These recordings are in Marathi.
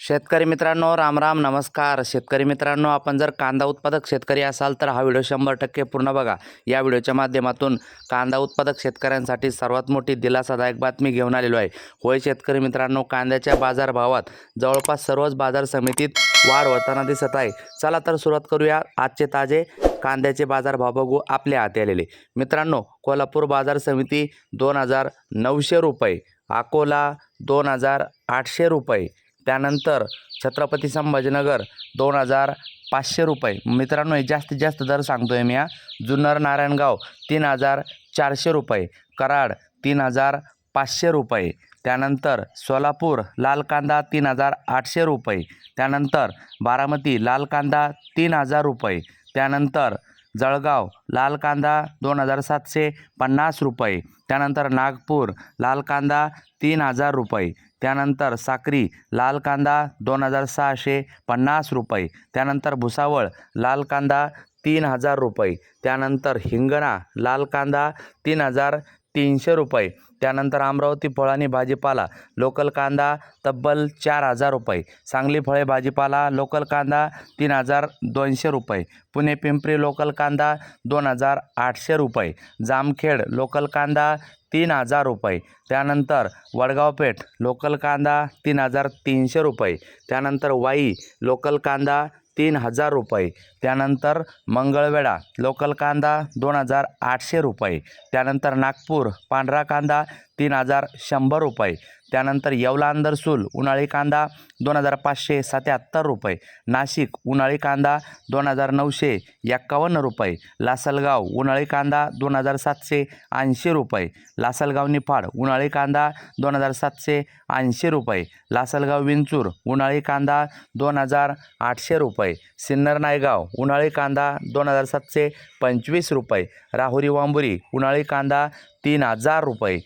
शेतकरी मित्रांनो राम राम नमस्कार. शेतकरी मित्रांनो आपण जर कांदा उत्पादक शेतकरी असाल तर हा व्हिडिओ शंभर टक्के पूर्ण बघा. या व्हिडिओच्या माध्यमातून कांदा उत्पादक शेतकऱ्यांसाठी सर्वात मोठी दिलासादायक बातमी घेऊन आलेलो आहे. होय शेतकरी मित्रांनो कांद्याच्या बाजारभावात जवळपास सर्वच बाजार समितीत वाढ होताना दिसत आहे. चला तर सुरुवात करूया. आजचे ताजे कांद्याचे बाजारभाव बघू आपल्या हाती आलेले. मित्रांनो कोल्हापूर बाजार समिती दोन हजार नऊशे रुपये अकोला दोन हजार आठशे रुपये त्यानंतर छत्रपती संभाजीनगर दोन हजार पाचशे रुपये. मित्रांनो हे जास्तीत जास्त दर सांगतो आहे मी हा. जुन्नर नारायणगाव तीन हजार चारशे रुपये. कराड तीन हजार पाचशे रुपये. त्यानंतर सोलापूर लाल कांदा तीन हजार आठशे रुपये. त्यानंतर बारामती लाल कांदा तीन हजार रुपये. त्यानंतर जळगाव लाल कांदा दोन हजार सातशे पन्नास रुपये. त्यानंतर नागपूर लाल कांदा तीन हजार रुपये. त्यानंतर साक्री लाल कांदा दोन हजार सहाशे पन्नास रुपये. त्यानंतर भुसावळ लाल कांदा तीन हजार रुपये. त्यानंतर हिंगणा लाल कांदा तीन हजार तीनशे रुपये. त्यानंतर अमरावती फळ आणि भाजीपाला लोकल कांदा तब्बल चार हजार रुपये. सांगली फळे भाजीपाला लोकल कांदा तीन हजार दोनशे रुपये. पुणे पिंपरी लोकल कांदा दोन हजार आठशे रुपये. जामखेड लोकल कांदा तीन हजार रुपये. त्यानंतर वडगाव पेठ लोकल कांदा तीन हजार तीनशे रुपये. त्यानंतर वाई लोकल कांदा तीन हजार रुपये. त्यानंतर मंगळवेढा लोकल कांदा दोन हजार आठशे रुपये. त्यानंतर नागपूर पांढरा कांदा तीन हजार शंभर रुपये. त्यानंतर येवला अंदरसूल उन्हाळी कांदा दोन हजार पाचशे सत्याहत्तर रुपये नाशिक उन्हाळी कांदा दोन हजार नऊशे एक्कावन्न रुपये लासलगाव उन्हाळी कांदा दोन हजार सातशे ऐंशी रुपये लासलगाव निफाड उन्हाळी कांदा दोन हजार सातशे ऐंशी रुपये लासलगाव विंचूर उन्हाळी कांदा दोन हजार आठशे रुपये सिन्नर नायगाव उन्हाळी कांदा दोन हजार सातशे पंचवीस रुपये राहुरी वांबुरी उन्हाळी कांदा तीन हजार रुपये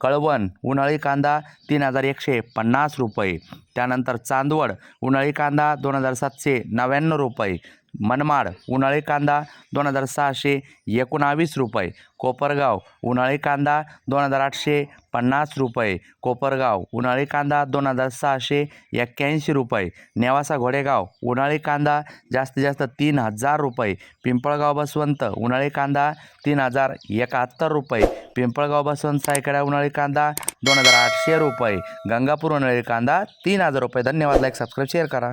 कळवण उन्हाळी कांदा तीन हजार एकशे पन्नास रुपये. त्यानंतर चांदवड उन्हाळी कांदा दोन हजार सातशे नव्याण्णव रुपये. मनमाड उन्हाळी कांदा दोन हजार सहाशे एकोणावीस रुपये. कोपरगाव उन्हाळी कांदा दोन हजार आठशे पन्नास रुपये. कोपरगाव उन्हाळी कांदा दोन हजार सहाशे एक्क्याऐंशी रुपये. नेवासा घोडेगाव उन्हाळी कांदा जास्तीत जास्त तीन हजार रुपये. पिंपळगाव बसवंत उन्हाळी कांदा तीन हजार एकाहत्तर रुपये. पिंपळगाव बसवंत सायकडा उन्हाळी कांदा दोन हजार आठशे रुपये. गंगापूर उन्हाळी कांदा तीन हजार रुपये. धन्यवाद. लाईक सबस्क्राईब शेअर करा.